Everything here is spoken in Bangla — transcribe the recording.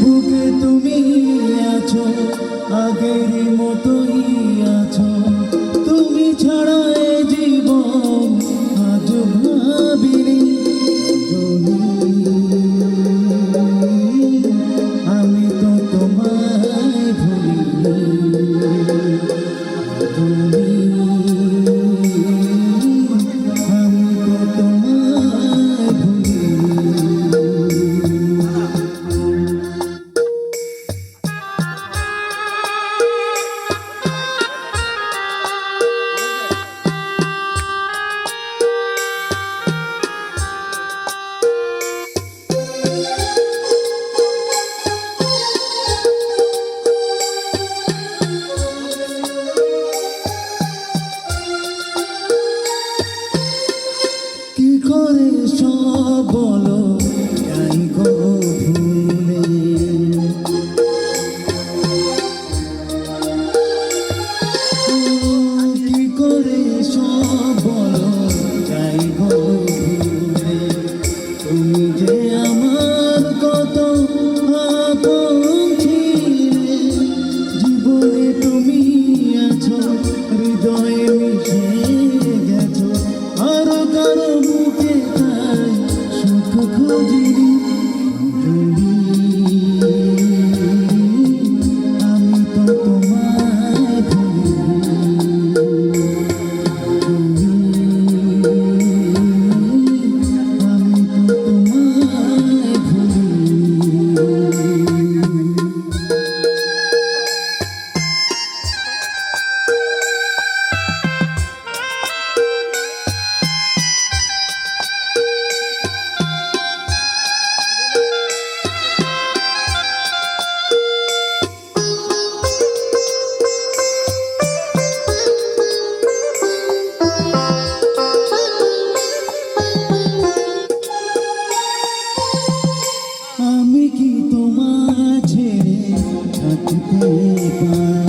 বুকে তুমি আছো আগের মতোই আছো। করে সফল তাই ফুলে কি করে সফল আমি কি তোমার ছেড়ে থাকতে পারি?